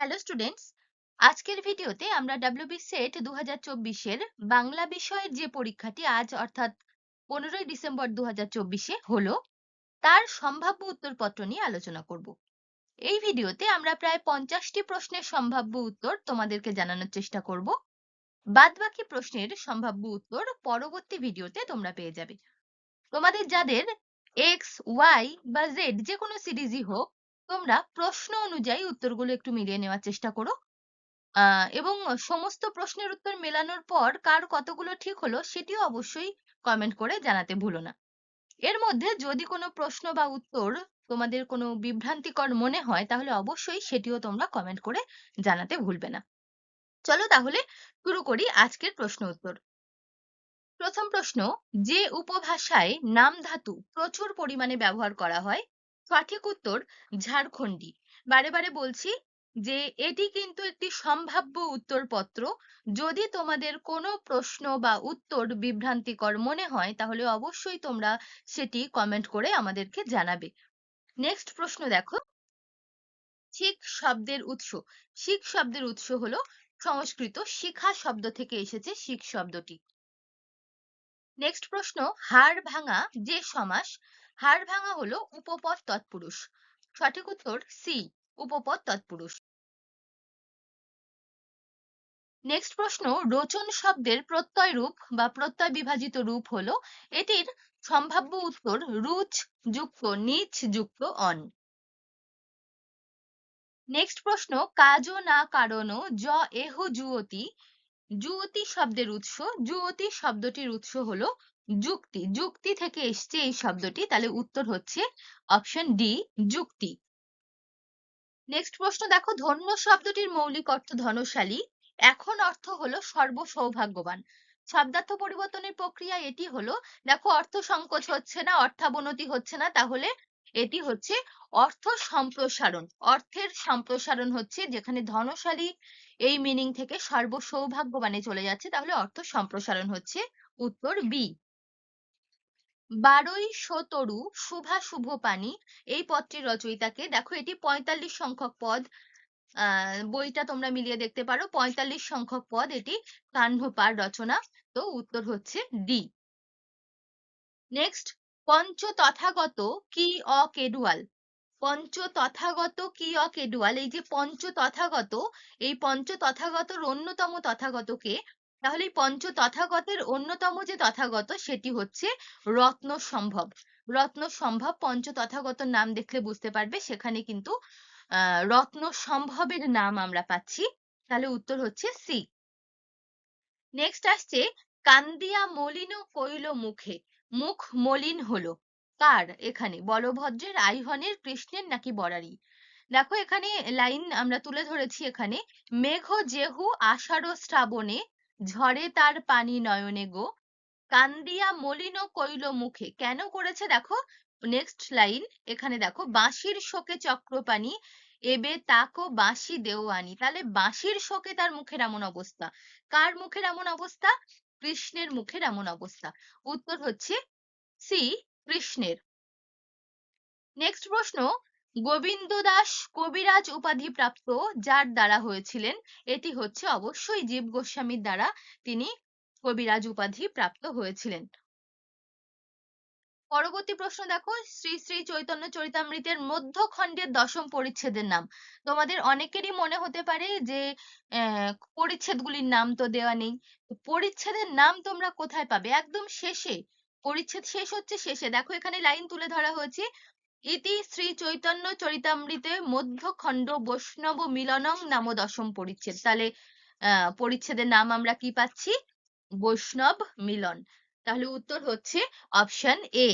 Hello students আজকের ভিডিওতে আমরা ডাব্লিউবি সেট দু চব্বিশের বাংলা বিষয়ের যে পরীক্ষাটি আজ অর্থাৎ পনেরোই ডিসেম্বর দু হাজার চব্বিশে হলো, তার সম্ভাব্য উত্তরপত্র নিয়ে আলোচনা করব। এই ভিডিওতে আমরা প্রায় পঞ্চাশটি প্রশ্নের সম্ভাব্য উত্তর তোমাদেরকে জানানোর চেষ্টা করব। বাদবাকি প্রশ্নের সম্ভাব্য উত্তর পরবর্তী ভিডিওতে তোমরা পেয়ে যাবে। তোমাদের যাদের এক্স ওয়াই বা জেড যে কোনো সিরিজই হোক তোমরা প্রশ্ন অনুযায়ী উত্তরগুলো একটু মিলিয়ে নেওয়ার চেষ্টা করো। আহ এবং সমস্ত প্রশ্নের উত্তর মেলানোর পর কার কতগুলো ঠিক হলো সেটিও অবশ্যই কমেন্ট করে জানাতে ভুলো না। এর মধ্যে যদি কোনো প্রশ্ন বা উত্তর তোমাদের কোনো বিভ্রান্তিকর মনে হয় তাহলে অবশ্যই সেটিও তোমরা কমেন্ট করে জানাতে ভুলবে না। চলো তাহলে শুরু করি আজকের প্রশ্ন উত্তর। প্রথম প্রশ্ন, যে উপভাষায় নাম ধাতু প্রচুর পরিমাণে ব্যবহার করা হয় সঠিক উত্তর ঝাড়খণ্ডী। বারে বারে বলছি যে, এটি কিন্তু একটি সম্ভাব্য উত্তরপত্র। যদি তোমাদের কোনো প্রশ্ন বা উত্তর বিভ্রান্তিকর মনে হয়, তাহলে অবশ্যই তোমরা সেটি কমেন্ট করে আমাদেরকে জানাবে। নেক্সট প্রশ্ন দেখো। শিখ শব্দের উৎস। শিখ শব্দের উৎস হলো সংস্কৃত শিখা শব্দ থেকে এসেছে শিখ শব্দটি। নেক্সট প্রশ্ন, হাড় ভাঙা যে সমাস হাড় ভাঙা হলো উপপদ তৎপুরুষ। সঠিক উত্তর সি উপপদ তৎপুরুষ। নেক্সট প্রশ্ন, রোচন শব্দের প্রত্যয় রূপ বা প্রত্যয় বিভাজিত রূপ হলো এটির সম্ভাব্য উত্তর রুচ যুক্ত, নিচ যুক্ত অন। নেক্সট প্রশ্ন, কাজ না কারণ জ এহ জুয়তি। জুয়তি শব্দের উৎস, জুয়তি শব্দটির উৎস হলো যুক্তি যুক্তি থেকে এসছে এই শব্দটি। তাহলে উত্তর হচ্ছে অপশন ডি যুক্তি। নেক্সট প্রশ্ন, দেখো ধন্য শব্দটির মৌলিক অর্থ ধনশালী। এখন অর্থ হলো সর্ব সৌভাগ্যবান শব্দার্থ পরিবর্তনের প্রক্রিয়া এটি হলো, দেখো, অর্থ সংকোচ হচ্ছে না, অর্থাবনতি হচ্ছে না, তাহলে এটি হচ্ছে অর্থ সম্প্রসারণ। অর্থের সম্প্রসারণ হচ্ছে যেখানে ধনশালী এই মিনিং থেকে সর্ব সৌভাগ্যবানে চলে যাচ্ছে, তাহলে অর্থ সম্প্রসারণ হচ্ছে উত্তর বি বারোই শতরু শুভা শুভ পানি। এই পদটির রচয়িতাকে, দেখো এটি পঁয়তাল্লিশ সংখ্যক পদ বইটা তোমরা মিলিয়ে দেখতে পারো। পঁয়তাল্লিশ সংখ্যক পদ, এটি কাহ্নপার রচনা। তো উত্তর হচ্ছে ডি। নেক্সট পঞ্চ তথাগত কি অ কেডুয়াল পঞ্চ তথাগত কি অ কেডুয়াল এই যে পঞ্চ তথাগত এই পঞ্চ তথাগতর অন্যতম তথাগতকে তাহলে পঞ্চ তথাগতের অন্যতম যে তথাগত সেটি হচ্ছে রত্ন সম্ভব রত্ন সম্ভব পঞ্চ তথাগতর নাম দেখলে বুঝতে পারবে, সেখানে কিন্তু আহ রত্ন সম্ভবের নাম আমরা পাচ্ছি। তাহলে উত্তর হচ্ছে সি। নেক্সট আসছে, কান্দিয়া মলিন কইল মুখে। মুখ মলিন হলো। কার? এখানে। বলভদ্রের আইহনের কৃষ্ণের নাকি বরারি? দেখো এখানে লাইন আমরা তুলে ধরেছি এখানে, মেঘ যেহু আষাঢ় শ্রাবণে ঝরে তার পানি নয়নে গো। কান্দিয়া মলিন কইল মুখে, কেন করেছে দেখো? নেক্সট লাইন এখানে দেখো, বাঁশির শোকে চক্রপানি এবে তাকো বাঁশি দেওয়ানি। তাহলে বাঁশির শোকে তার মুখের এমন অবস্থা। কার মুখের এমন অবস্থা? কৃষ্ণের মুখের এমন অবস্থা। উত্তর হচ্ছে সি, কৃষ্ণের। নেক্সট প্রশ্ন গোবিন্দ দাস কবিরাজ উপাধি প্রাপ্ত যার দ্বারা হয়েছিলেন, এটি হচ্ছে অবশ্যই জীব গোস্বামীর দ্বারা তিনি কবিরাজ উপাধি প্রাপ্ত হয়েছিলেন। পরবর্তী প্রশ্ন দেখো, শ্রী শ্রী চৈতন্য চরিতামৃতের মধ্যখণ্ডের দশম পরিচ্ছেদের নাম। তোমাদের অনেকেরই মনে হতে পারে যে আহ পরিচ্ছেদগুলির নাম তো দেওয়া নেই। পরিচ্ছেদের নাম তোমরা কোথায় পাবে? একদম শেষে। পরিচ্ছেদ শেষ হচ্ছে শেষে। দেখো এখানে লাইন তুলে ধরা হয়েছে ইতি শ্রী চৈতন্য চরিতামৃতে মধ্যখণ্ড বৈষ্ণব মিলনং নাম দশম পরিচ্ছেদ। তাহলে পরিচ্ছেদের নাম আমরা কি পাচ্ছি? বৈষ্ণব মিলন। তাহলে উত্তর হচ্ছে অপশন এ।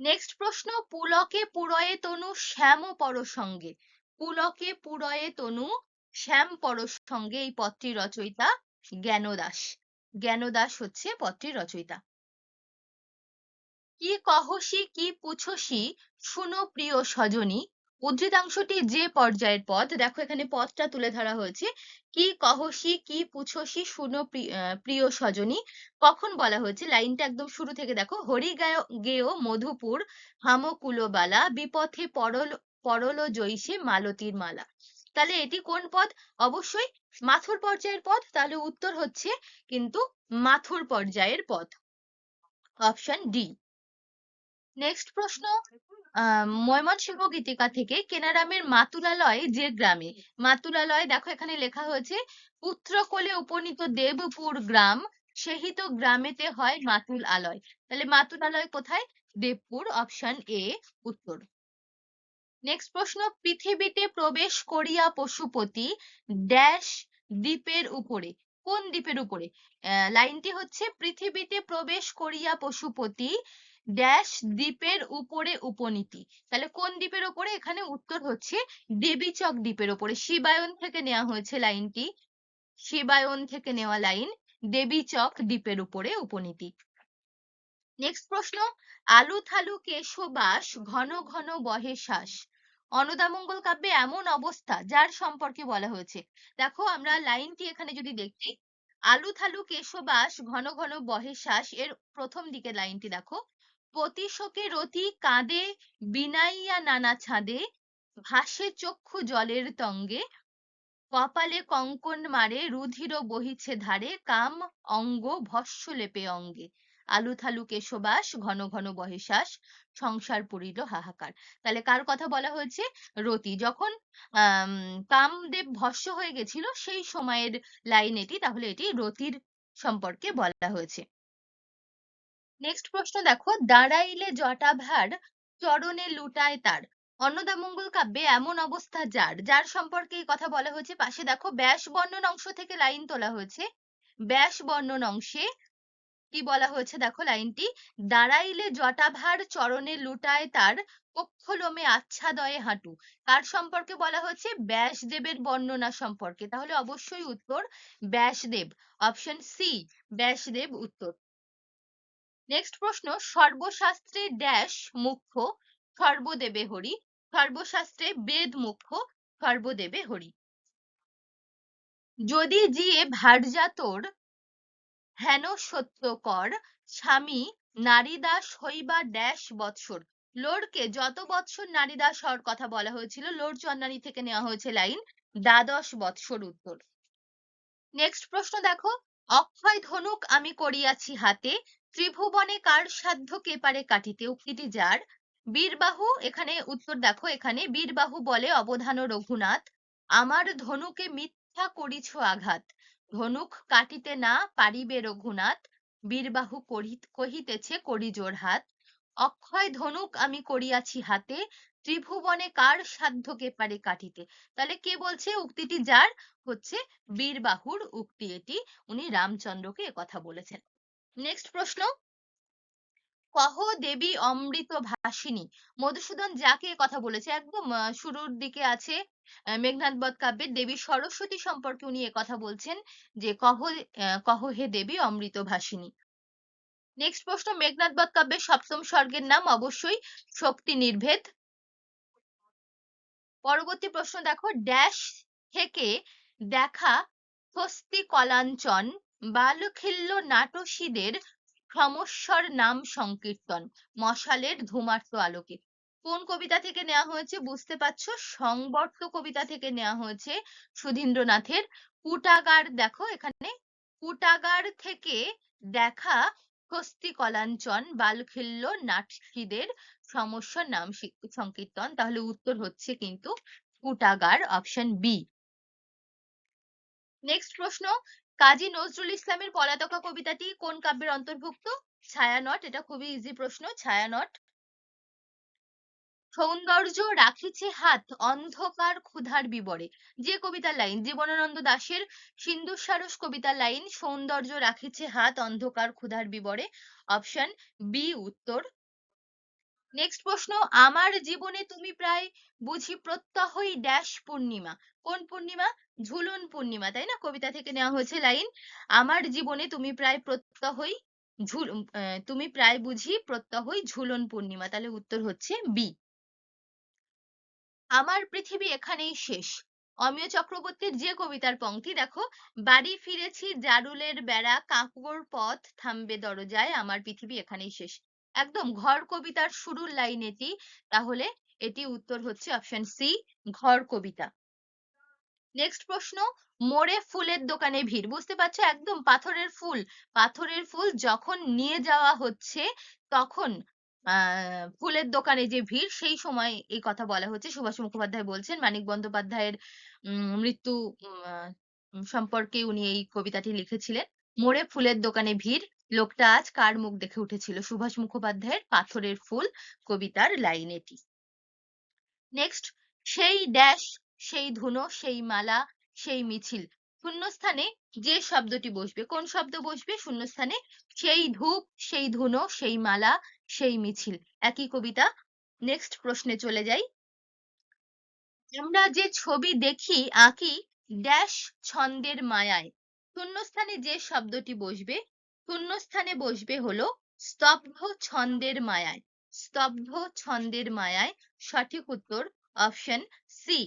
নেক্সট প্রশ্ন, পুলকে পুরয়ে তনু শ্যাম পরসঙ্গে। পুলকে পুরয়ে তনু শ্যাম পরসঙ্গে এই পদটির রচয়িতা জ্ঞানদাস। জ্ঞানদাস হচ্ছে পদটির রচয়িতা। কি কহসি, কি পুছসি, শুনো প্রিয় সজনী। উদ্ধৃতাংশটি যে পর্যায়ের পদ, দেখো এখানে পদটা তুলে ধরা হয়েছে। কি কহসি, কি পুছসি, শুনো প্রিয় সজনী। কখন বলা হয়েছে? লাইনটা একদম শুরু থেকে দেখো। হরি গেয় মধুপুর, হামকুলবালা, বিপথে পরল পরল জৈসে মালতীর মালা। তাহলে এটি কোন পদ? অবশ্যই মাথুর পর্যায়ের পদ, তাহলে উত্তর হচ্ছে কিন্তু মাথুর পর্যায়ের পদ। Option D. নেক্সট প্রশ্ন ময়মনসিংহ গীতিকা থেকে কেনারামের মাতুলালয় যে গ্রামে? মাতুলালয়, দেখো এখানে লেখা হয়েছে, পুত্রকোলে উপনীত দেবপুর গ্রাম, সেহিত গ্রামেতে হয় মাতুল আলয় তাহলে মাতুল আলয় কোথায়? দেবপুর অপশন এ উত্তর। নেক্সট প্রশ্ন, পৃথিবীতে প্রবেশ করিয়া পশুপতি ড্যাশ দ্বীপের উপরে, কোন দ্বীপের উপরে? লাইনটি হচ্ছে, পৃথিবীতে প্রবেশ করিয়া পশুপতি ড্যাশ দ্বীপের উপরে উপনীতি। তাহলে কোন দ্বীপের উপরে? এখানে উত্তর হচ্ছে দেবীচক দ্বীপের উপরে। শিবায়ন থেকে নেওয়া হয়েছে লাইনটি। শিবায়ন থেকে নেওয়া লাইন দেবীচক দ্বীপের উপরে উপনীতি। নেক্সট প্রশ্ন, আলু থালু কেশবাস ঘন ঘন বহে শ্বাস। অন্নদামঙ্গল কাব্যে এমন অবস্থা যার সম্পর্কে বলা হয়েছে। দেখো, আমরা লাইনটি এখানে যদি দেখি, আলু থালু কেশবাস ঘন ঘন বহে শ্বাস, এর প্রথম দিকে লাইনটি দেখো। পতিশোকে রতি কাঁদে বিনাইয়া নানা ছাদে ভাসে চক্ষু জলের তঙ্গে, কপালে কঙ্কন মারে, রুধির বহিছে ধারে, কাম অঙ্গ ভস্য লেপে অঙ্গে। আলু থালু কেশবাস, ঘন ঘন বহে সংসার পুরিল হাহাকার। তাহলে কার কথা বলা হয়েছে? রতি। যখন আহ কামদেব ভস্য হয়ে গেছিল, সেই সময়ের লাইন এটি তাহলে এটি রতির সম্পর্কে বলা হয়েছে। নেক্সট প্রশ্ন দেখো, দাঁড়াইলে জটাভার চরণে লুটায় তার। অন্নদামঙ্গল কাব্যে এমন অবস্থা যার যার সম্পর্কে এই কথা বলা হয়েছে। পাশে দেখো, ব্যাস বর্ণন অংশ থেকে লাইন তোলা হয়েছে। ব্যাস বর্ণন অংশে কি বলা হয়েছে দেখো লাইনটি, দাঁড়াইলে জটাভার চরণে লুটায় তার পক্ষলোমে আচ্ছাদয়ে হাঁটু। কার সম্পর্কে বলা হয়েছে? ব্যাসদেবের বর্ণনা সম্পর্কে। তাহলে অবশ্যই উত্তর ব্যাসদেব। অপশন সি, ব্যাসদেব উত্তর। নেক্সট প্রশ্ন, সর্বশাস্ত্রে ড্যাশ মুখ্য, সর্বদেবে হরি, সর্বশাস্ত্রে বেদ মুখ্য, সর্বদেবে হরি। যদি জিয়ে ভার্যা হেন সত্যকর, স্বামী নারীদাস হইবা ড্যাশ বৎসর। লোরকে যত বৎসর নারীদাস হওয়ার কথা বলা হয়েছিল, লোর চন্দানি থেকে নেওয়া হয়েছে লাইন দ্বাদশ বৎসর উত্তর। নেক্সট প্রশ্ন দেখো অক্ষয় ধনুক আমি করিয়াছি হাতে, ত্রিভুবনে কার সাধ্য কে পারে কাটিতে উক্তিটি যার? বীরবাহু, এখানে উত্তর দেখো, এখানে বীরবাহু বলে অবধান রঘুনাথ, আমার ধনুকে মিথ্যা করিছ আঘাত, ধনুক কাটিতে না পারিবে রঘুনাথ, বীরবাহু কহিতেছে করি জোর হাত, অক্ষয় ধনুক আমি করিয়াছি হাতে ত্রিভুবনে কার সাধ্য কে পারে কাটিতে? তাহলে কে বলছে? উক্তিটি যার? হচ্ছে বীরবাহুর উক্তি এটি। উনি রামচন্দ্রকে কথা বলেছেন। নেক্সট প্রশ্ন। কহ দেবী অমৃত ভাসিনী। মধুসূদন যাকে কথা বলেছে, একদম শুরুর দিকে আছে মেঘনাথ বধ কাব্যের দেবী সরস্বতী সম্পর্কে উনি এ কথা বলছেন যে কহ কহ হে দেবী অমৃত ভাসিনী। নেক্সট প্রশ্ন। মেঘনাথ বধ কাব্যের সপ্তম স্বর্গের নাম অবশ্যই শক্তি নির্ভেদ। পরবর্তী প্রশ্ন দেখো ড্যাশ থেকে দেখা স্বস্তি কলাঞ্চন বালখিল্য নাটসীদের সমস্যার নাম সংকীর্তন, মশালের ধূমার্ত আলোকে। কোন কবিতা থেকে নেওয়া হয়েছে বুঝতে পারছ? সংবর্ত কবিতা থেকে নেওয়া হয়েছে সুধীন্দ্রনাথের। কুটাগার দেখো এখানে। কুটাগার থেকে দেখা স্বস্তি কলাঞ্চন বালখিল্য নাটসীদের সমস্যার নাম সংকীর্তন। তাহলে উত্তর হচ্ছে কিন্তু কুটাগার অপশন বি নেক্সট প্রশ্ন, কাজী নজরুল ইসলামের পলাতকা কবিতাটি কোন কাব্যের অন্তর্ভুক্ত? ছায়ানট, এটা খুবই ইজি প্রশ্ন, ছায়ানট। সৌন্দর্য রাখিছে হাত, অন্ধকার ক্ষুধার বিবরে। যে কবিতার লাইন, জীবনানন্দ দাশের সিন্ধু সারস কবিতার লাইন, সৌন্দর্য রাখিছে হাত, অন্ধকার ক্ষুধার বিবরে। অপশন বি উত্তর। নেক্সট প্রশ্ন, আমার জীবনে তুমি প্রায় বুঝি প্রত্যহই ড্যাশ পূর্ণিমা। কোন পূর্ণিমা? ঝুলন পূর্ণিমা, তাই না? কবিতা থেকে নেওয়া হয়েছে লাইন, আমার জীবনে তুমি প্রায় প্রত্যহই ঝুল তুমি প্রায় বুঝি প্রত্যহই ঝুলন পূর্ণিমা। তাহলে উত্তর হচ্ছে বি আমার পৃথিবী এখানেই শেষ। অমিয় চক্রবর্তীর যে কবিতার পংক্তি দেখো, বাড়ি ফিরেছি, জারুলের বেড়া কাঁকুর পথ থামবে দরজায়, আমার পৃথিবী এখানেই শেষ। একদম ঘর কবিতার শুরুর লাইন এটি তাহলে এটি উত্তর হচ্ছে অপশন সি ঘর কবিতা। নেক্সট প্রশ্ন, মোড়ে ফুলের দোকানে ভিড়। বুঝতে পারছ? একদম পাথরের ফুল পাথরের ফুল যখন নিয়ে যাওয়া হচ্ছে, তখন আহ ফুলের দোকানে যে ভিড় সেই সময় এই কথা বলা হচ্ছে। সুভাষ মুখোপাধ্যায় বলছেন মানিক বন্দ্যোপাধ্যায়ের উম মৃত্যু উম, সম্পর্কে উনি এই কবিতাটি লিখেছিলেন। মোড়ে ফুলের দোকানে ভিড় লোকটা আজ কার মুখ দেখে উঠেছিল? সুভাষ মুখোপাধ্যায়ের পাথরের ফুল কবিতার লাইন এটি। নেক্সট সেই ড্যাশ সেই ধুনো সেই মালা সেই মিছিল। শূন্যস্থানে যে শব্দটি বসবে কোন শব্দ বসবে? শূন্যস্থানে সেই ধূপ সেই ধুনো সেই মালা সেই মিছিল। একই কবিতা নেক্সট প্রশ্নে চলে যাই। আমরা যে ছবি দেখি, আঁকি ড্যাশ ছন্দের মায়ায়। শূন্যস্থানে যে শব্দটি বসবে, শূন্যস্থানে বসবে হলো স্তব্ধ ছন্দের মায়ায়। স্তব্ধ ছন্দের মায়ায় সঠিক উত্তর অপশন সি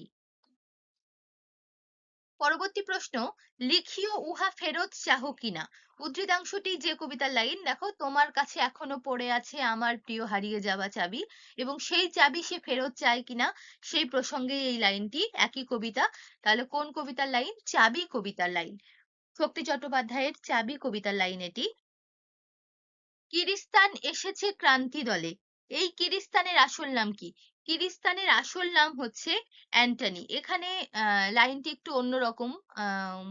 পরবর্তী প্রশ্ন, লিখিও উহা ফেরত চাহ কিনা? উদ্ধৃতাংশটি যে কবিতার লাইন, দেখো, তোমার কাছে এখনও পড়ে আছে আমার প্রিয় হারিয়ে যাওয়া চাবি এবং সেই চাবি সে ফেরত চায় কিনা, সেই প্রসঙ্গে এই লাইনটি একই কবিতা। তাহলে কোন কবিতার লাইন? চাবি কবিতার লাইন। শক্তি চট্টোপাধ্যায়ের চাবি কবিতার লাইন এটি। কিরিস্তান এসেছে ক্রান্তি দলে। এই কিরিস্তানের আসল নাম কি? কিরিস্তানের আসল নাম হচ্ছে অ্যান্টনি। এখানে আহ, লাইনটি একটু অন্যরকম। আহ,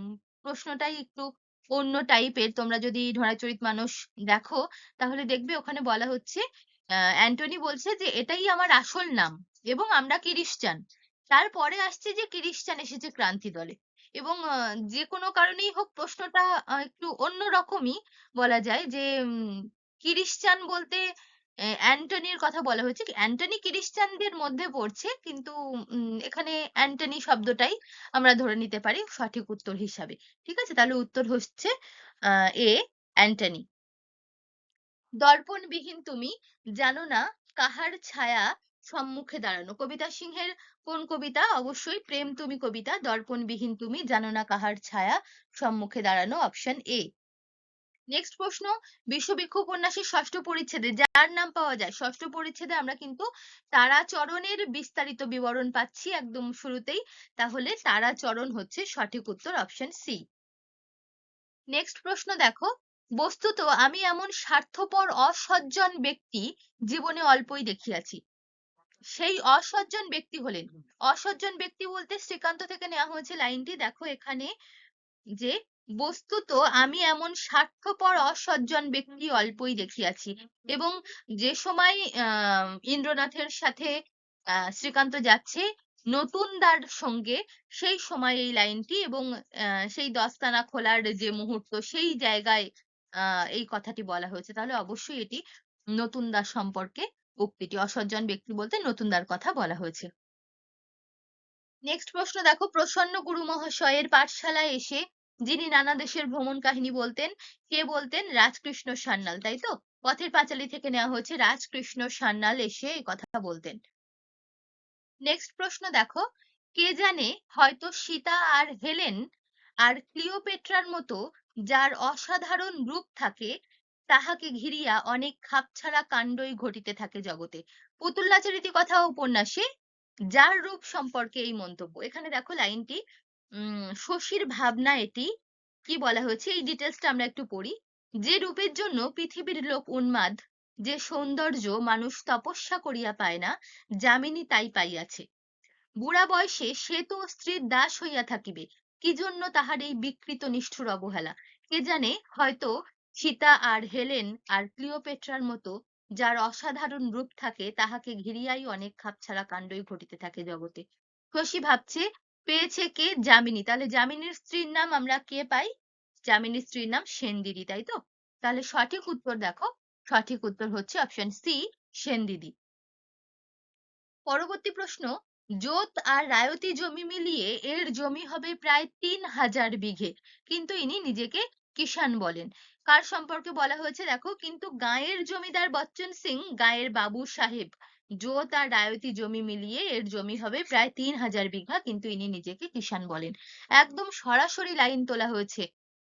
প্রশ্নটাই একটু অন্য টাইপের। তোমরা যদি ঢোড়াচরিত মানুষ দেখো তাহলে দেখবে ওখানে বলা হচ্ছে আহ, অ্যান্টনি বলছে যে এটাই আমার আসল নাম এবং আমরা কিরিস্টান তারপরে আসছে যে কিরিস্টান এসেছে ক্রান্তি দলে। এবং আহ, যে কোনো কারণেই হোক প্রশ্নটা একটু অন্যরকমই বলা যায় যে উম, কিরিস্টান বলতে অ্যান্টনির কথা বলা হয়েছে অ্যান্টনি কিরিস্টানদের মধ্যে পড়ছে, কিন্তু এখানে অ্যান্টনি শব্দটাই আমরা ধরে নিতে পারি সঠিক উত্তর হিসাবে। ঠিক আছে? তাহলে উত্তর হচ্ছে এ, অ্যান্টনি। দর্পণবিহীন তুমি জানো না কাহার ছায়া সম্মুখে দাঁড়ানো। কবিতা সিংহের কোন কবিতা? অবশ্যই প্রেম তুমি কবিতা, দর্পণবিহীন তুমি জানো না কাহার ছায়া সম্মুখে দাঁড়ানো। Option A. নেক্সট প্রশ্ন বিশ্ববৃক্ষ উপন্যাসের ষষ্ঠ পরিচ্ছেদে যার নাম পাওয়া যায়? ষষ্ঠ পরিচ্ছেদে আমরা কিন্তু তারাচরণের বিস্তারিত বিবরণ পাচ্ছি একদম শুরুতেই। তাহলে তারাচরণ হচ্ছে সঠিক উত্তর অপশন সি নেক্সট প্রশ্ন দেখো, বস্তুত আমি এমন স্বার্থপর অসজ্জন ব্যক্তি জীবনে অল্পই দেখিয়াছি। সেই অসজ্জন ব্যক্তি হলেন, অসজ্জন ব্যক্তি বলতে শ্রীকান্ত থেকে নেওয়া হয়েছে লাইনটি। দেখো এখানে যে বস্তুত আমি এমন স্বার্থপর, অসজ্জন ব্যক্তি অল্পই দেখিয়াছি এবং যে সময়, আহ, ইন্দ্রনাথের সাথে, আহ, শ্রীকান্ত যাচ্ছে নতুন নতুনদার সঙ্গে সেই সময় এই লাইনটি এবং, আহ, সেই দস্তানা খোলার যে মুহূর্ত সেই জায়গায়, আহ, এই কথাটি বলা হয়েছে। তাহলে অবশ্যই এটি নতুন নতুনদার সম্পর্কে উক্তিটি, অসজ্জন ব্যক্তি বলতে নতুন নতুনদার কথা বলা হয়েছে। নেক্সট প্রশ্ন দেখো, প্রসন্ন গুরু মহাশয়ের পাঠশালায় এসে যিনি নানা দেশের ভ্রমণ কাহিনী বলতেন কে বলতেন, রাজকৃষ্ণ সান্যাল তাই তো? পথের পাঁচালী থেকে নেওয়া হয়েছে, রাজকৃষ্ণ সান্যাল এসে এই কথা বলতেন। নেক্সট প্রশ্ন দেখো, কে জানে হয়তো সীতা আর হেলেন আর ক্লিওপেট্রার মতো যার অসাধারণ রূপ থাকে, তাহাকে ঘিরিয়া অনেক খাপছাড়া কাণ্ডই ঘটিতে থাকে জগতে। পুতুল নাচের কথা উপন্যাসে, যার রূপ সম্পর্কে এই মন্তব্য। এখানে দেখো লাইনটি উম, শশীর ভাবনা এটি। কি বলা হয়েছে? এই ডিটেলসটা আমরা একটু পড়ি। যে রূপের জন্য পৃথিবীর লোক উন্মাদ, যে সৌন্দর্য মানুষ তপস্যা করিয়া পায় না, যামিনী তাই পাইয়াছে। বুড়া বয়সে সে তো স্ত্রীর দাস হইয়া থাকিবে, কি জন্য তাহার এই বিকৃত নিষ্ঠুর অবহেলা? কে জানে, হয়তো সীতা আর হেলেন আর ক্লিওপেট্রার মতো যার অসাধারণ রূপ থাকে, তাহাকে ঘিরিয়াই অনেক খাপছাড়া কাণ্ডই ঘটিতে থাকে জগতে। শশী ভাবছে পেয়েছে কে? যামিনী। তাহলে যামিনীর স্ত্রীর নাম আমরা কে পাই? যামিনীর স্ত্রীর নাম সেনদিদি, তাই তো? তাহলে সঠিক উত্তর দেখো। সঠিক উত্তর হচ্ছে অপশন সি সেনদিদি। পরবর্তী প্রশ্ন, জোত আর রায়তি জমি মিলিয়ে এর জমি হবে প্রায় তিন হাজার বিঘে। কিন্তু ইনি নিজেকে কিষান বলেন। কার সম্পর্কে বলা হয়েছে দেখো? কিন্তু গায়ের জমিদার বচ্চন সিং, গায়ের বাবু সাহেব। জোত আর রায়তি জমি মিলিয়ে এর জমি হবে প্রায় তিন হাজার বিঘা, কিন্তু ইনি নিজেকে কিষান বলেন। একদম সরাসরি লাইন তোলা হয়েছে।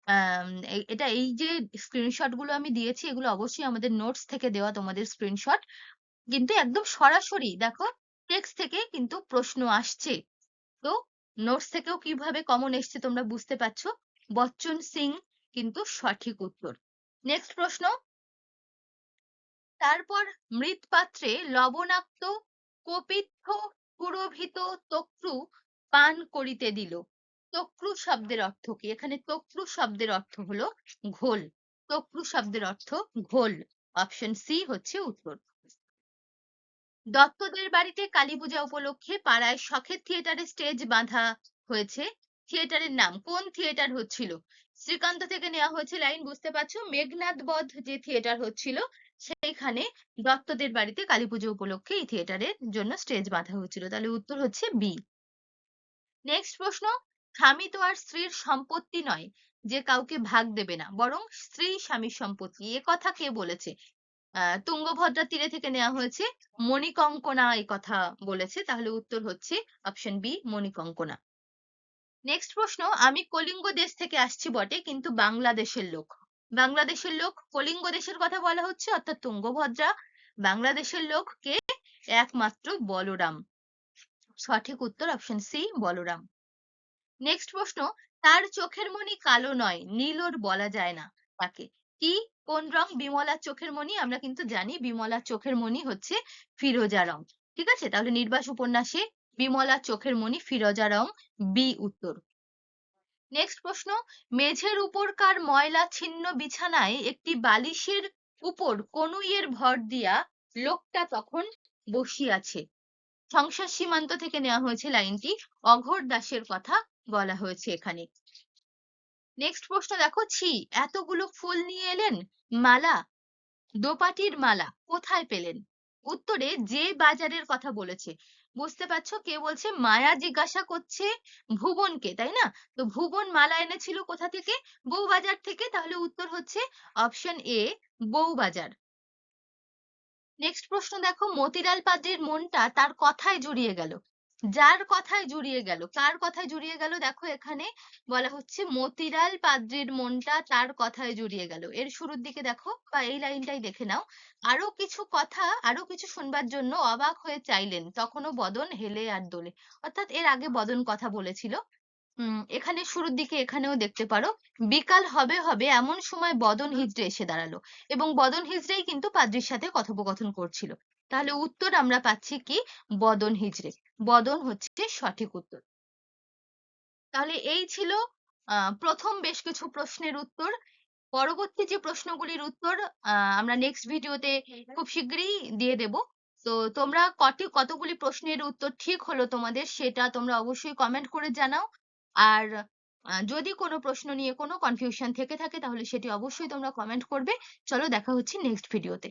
আহ এটা এই যে স্ক্রিনশটগুলো আমি দিয়েছি, এগুলো অবশ্যই আমাদের নোটস থেকে দেওয়া তোমাদের স্ক্রিনশট কিন্তু একদম সরাসরি, দেখো টেক্সট থেকে কিন্তু প্রশ্ন আসছে। তো নোটস থেকেও কীভাবে কমন এসছে তোমরা বুঝতে পারছ? বচ্চন সিং কিন্তু সঠিক উত্তর। নেক্সট প্রশ্ন তারপর মৃৎপাত্রে লবণাক্ত কপিত্থ পুরোভিত তক্রু পান করিতে দিল। তক্রু শব্দের অর্থ কি? এখানে তক্রু শব্দের অর্থ হলো ঘোল। তক্রু শব্দের অর্থ ঘোল। অপশন সি হচ্ছে উত্তর। দত্তদের বাড়িতে কালী পূজা উপলক্ষে পাড়ায় শখের থিয়েটারে স্টেজ বাঁধা হয়েছে। থিয়েটারের নাম কোন থিয়েটার হচ্ছিল? শ্রীকান্ত থেকে নেওয়া হয়েছে লাইন, বুঝতে পারছ? মেঘনাদ বধ যে থিয়েটার হচ্ছিল সেইখানে দত্তদের বাড়িতে কালী পুজো উপলক্ষে এই থিয়েটারের জন্য স্টেজ বাঁধা হয়েছিল। তাহলে উত্তর হচ্ছে বি নেক্সট প্রশ্ন, স্বামী তো আর স্ত্রীর সম্পত্তি নয়, যে কাউকে ভাগ দেবে না, বরং স্ত্রী স্বামীর সম্পত্তি। এ কথা কে বলেছে? তুঙ্গভদ্রা তীরে থেকে নেওয়া হয়েছে, মণিকঙ্কনা এই কথা বলেছে। তাহলে উত্তর হচ্ছে অপশন বি মণিকঙ্কনা। নেক্সট প্রশ্ন, আমি কলিঙ্গ দেশ থেকে আসছি বটে, কিন্তু বাংলাদেশের লোক। বাংলাদেশের লোক কলিঙ্গ দেশের কথা বলা হচ্ছে, অর্থাৎ তুঙ্গভদ্রা। বাংলাদেশের লোক কে একমাত্র বলরাম। সঠিক উত্তর অপশন সি বলরাম। নেক্সট প্রশ্ন, তার চোখের মণি কালো নয় নীলর বলা যায় না তাকে। কি, কোন রং? বিমলার চোখের মণি, আমরা কিন্তু জানি বিমলার চোখের মণি হচ্ছে ফিরোজা রং ঠিক আছে? তাহলে নির্বাস উপন্যাসে বিমলার চোখের মণি ফিরোজা রং বি উত্তর। নেক্সট প্রশ্ন, মেঝের উপরকার ময়লা ছিন্ন বিছানায় একটি বালিশের উপর কনুইয়ের ভর দিয়া লোকটা তখন বসিয়াছে? সংসার সীমান্ত থেকে নেওয়া হয়েছে লাইনটি, অঘোর দাসের কথা বলা হয়েছে এখানে। নেক্সট প্রশ্ন দেখো, ছি, এতগুলো ফুল নিয়ে এলেন? মালা, দোপাটির মালা কোথায় পেলেন? উত্তরে যে বাজারের কথা বলেছে। বুঝতে পারছ? কে বলছে? মায়া জিজ্ঞাসা করছে ভুবনকে, তাই না? তো ভুবন মালা এনেছিল কোথা থেকে? বউবাজার থেকে। তাহলে উত্তর হচ্ছে অপশন এ বউবাজার। নেক্সট প্রশ্ন দেখো, মতিলাল পাড়ের মনটা তার কথায় জুড়িয়ে গেল। যার কথায় জুড়িয়ে গেল। কার কথায় জুড়িয়ে গেল? দেখো এখানে বলা হচ্ছে মতিলাল পাদ্রির মনটা তার কথায় জুড়িয়ে গেল। এর শুরুর দিকে দেখো বা এই লাইনটাই দেখে নাও। আরও কিছু কথা, আরও কিছু শুনবার জন্য অবাক হয়ে চাইলেন। তখনও বদন হেলে আর দোলে। অর্থাৎ এর আগে বদন কথা বলেছিল। উম, এখানে শুরুর দিকে এখানেও দেখতে পারো, বিকাল হবে হবে এমন সময় বদন হিজড়ে এসে দাঁড়াল। এবং বদন হিজড়েই কিন্তু পাদ্রির সাথে কথোপকথন করছিল। তাহলে উত্তর আমরা পাচ্ছি কি? বদন হিজড়ে। বদন হচ্ছে সঠিক উত্তর। তাহলে এই ছিল প্রথম বেশ কিছু প্রশ্নের উত্তর। পরবর্তী যে প্রশ্নগুলির উত্তর আমরা নেক্সট ভিডিওতে খুব শীঘ্রই দিয়ে দেব। তো তোমরা কটি, কতগুলি প্রশ্নের উত্তর ঠিক হলো তোমাদের সেটা তোমরা অবশ্যই কমেন্ট করে জানাও। আর যদি কোনো প্রশ্ন নিয়ে কোনো কনফিউশন থেকে থাকে তাহলে সেটি অবশ্যই তোমরা কমেন্ট করবে। চলো দেখা হচ্ছে নেক্সট ভিডিওতে।